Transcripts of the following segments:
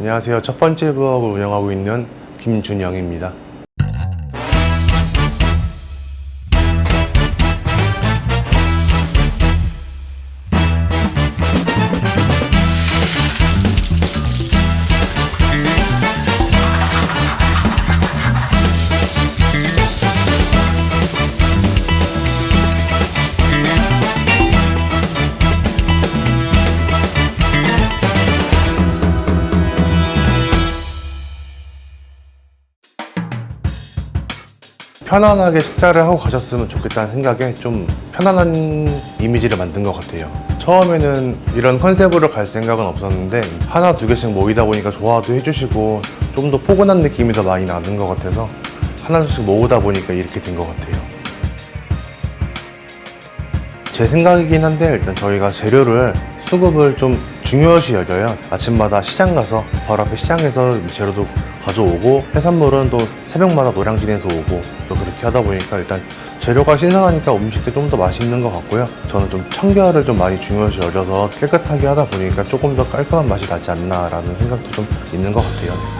안녕하세요. 첫 번째 부업을 운영하고 있는 김준영입니다. 편안하게 식사를 하고 가셨으면 좋겠다는 생각에 좀 편안한 이미지를 만든 것 같아요. 처음에는 이런 컨셉으로 갈 생각은 없었는데 하나 두 개씩 모이다 보니까 좋아도 해주시고 좀 더 포근한 느낌이 더 많이 나는 것 같아서 하나 둘씩 모으다 보니까 이렇게 된 것 같아요. 제 생각이긴 한데 일단 저희가 재료를 수급을 좀 중요시 여겨요. 아침마다 시장 가서 바로 앞에 시장에서 재료도 가져오고 해산물은 또 새벽마다 노량진에서 오고 또 그렇게 하다 보니까 일단 재료가 신선하니까 음식도 좀 더 맛있는 것 같고요. 저는 좀 청결을 좀 많이 중요시 여겨서 깨끗하게 하다 보니까 조금 더 깔끔한 맛이 나지 않나라는 생각도 좀 있는 것 같아요.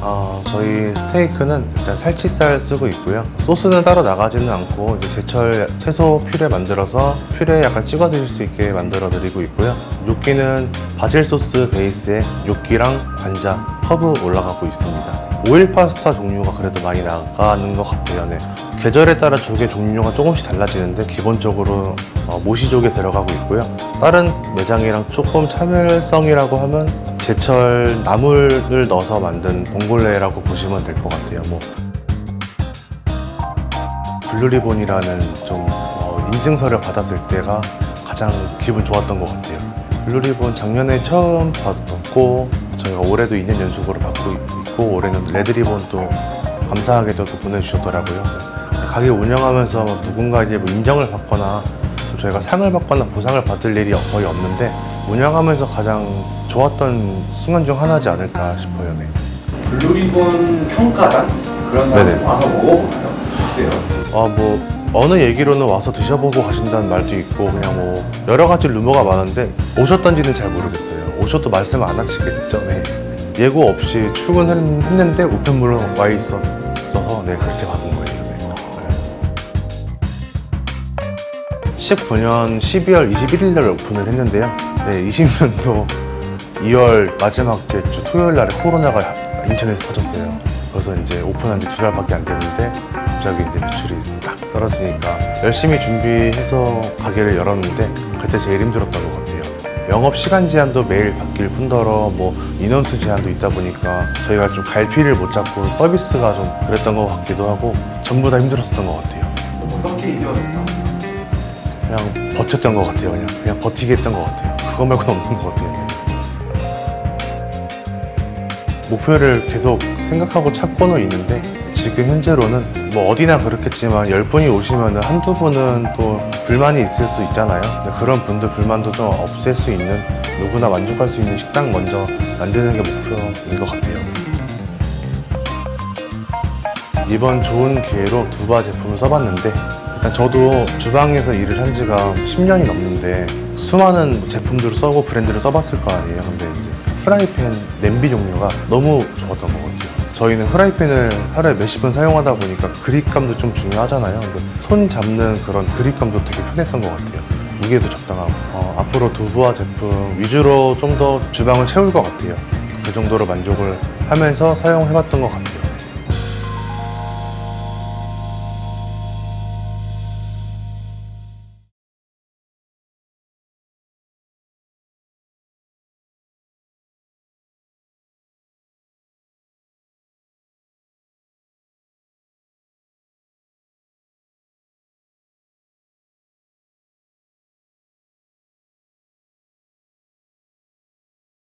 아, 저희 스테이크는 일단 살치살 쓰고 있고요. 소스는 따로 나가지는 않고 이제 제철 채소 퓨레 만들어서 퓨레 약간 찍어 드실 수 있게 만들어 드리고 있고요. 뇨끼는 바질 소스 베이스에 뇨끼랑 관자, 허브 올라가고 있습니다. 오일 파스타 종류가 그래도 많이 나가는 것 같아요. 네. 계절에 따라 조개 종류가 조금씩 달라지는데 기본적으로 어, 모시조개 들어가고 있고요. 다른 매장이랑 조금 차별성이라고 하면 제철 나물을 넣어서 만든 봉골레라고 보시면 될 것 같아요. 뭐 블루리본이라는 좀 어, 인증서를 받았을 때가 가장 기분 좋았던 것 같아요. 블루리본 작년에 처음 받았고 저희가 올해도 2년 연속으로 받고 있고 올해는 레드리본도 감사하게도 또 보내주셨더라고요. 가게 운영하면서 뭐 누군가 이제 뭐 인정을 받거나 또 저희가 상을 받거나 보상을 받을 일이 거의 없는데 운영하면서 가장 좋았던 순간 중 하나지 않을까 싶어요. 네. 블루리본 평가단 그런 사람 네네. 와서 먹어보나요? 어때요? 아, 뭐, 어느 얘기로는 와서 드셔보고 가신다는 말도 있고, 그냥 뭐, 여러 가지 루머가 많은데, 오셨던지는 잘 모르겠어요. 오셔도 말씀 안 하시겠죠, 네. 예고 없이 출근했는데, 우편물로 와 있었어서, 네, 그렇게 받은 거예요, 네. 네. 19년 12월 21일 날 오픈을 했는데요. 네, 20년도 2월 마지막 주 토요일 날에 코로나가 인천에서 터졌어요. 그래서 이제 오픈한 지 두 달밖에 안 됐는데 갑자기 이제 매출이 딱 떨어지니까 열심히 준비해서 가게를 열었는데 그때 제일 힘들었던 것 같아요. 영업 시간 제한도 매일 바뀔 뿐더러 뭐 인원수 제한도 있다 보니까 저희가 좀 갈피를 못 잡고 서비스가 좀 그랬던 것 같기도 하고 전부 다 힘들었던 것 같아요. 어떻게 이겨냈다? 그냥 버텼던 것 같아요. 그냥 그냥 버티게 했던 것 같아요. 그거 말고는 없는 것 같아요. 목표를 계속 생각하고 찾고는 있는데 지금 현재로는 뭐 어디나 그렇겠지만 열 분이 오시면 한두 분은 또 불만이 있을 수 있잖아요. 그런 분들 불만도 좀 없앨 수 있는 누구나 만족할 수 있는 식당 먼저 만드는 게 목표인 것 같아요. 이번 좋은 기회로 두바 제품을 써봤는데 일단 저도 주방에서 일을 한 지가 10년이 넘는데 수많은 제품들을 써고 브랜드를 써봤을 거 아니에요 근데 이제 프라이팬 냄비 종류가 너무 좋았던 것 같아요. 저희는 프라이팬을 하루에 몇십 분 사용하다 보니까 그립감도 좀 중요하잖아요. 손 잡는 그런 그립감도 되게 편했던 것 같아요. 무게도 적당하고. 어, 앞으로 두부와 제품 위주로 좀 더 주방을 채울 것 같아요. 그 정도로 만족을 하면서 사용해봤던 것 같아요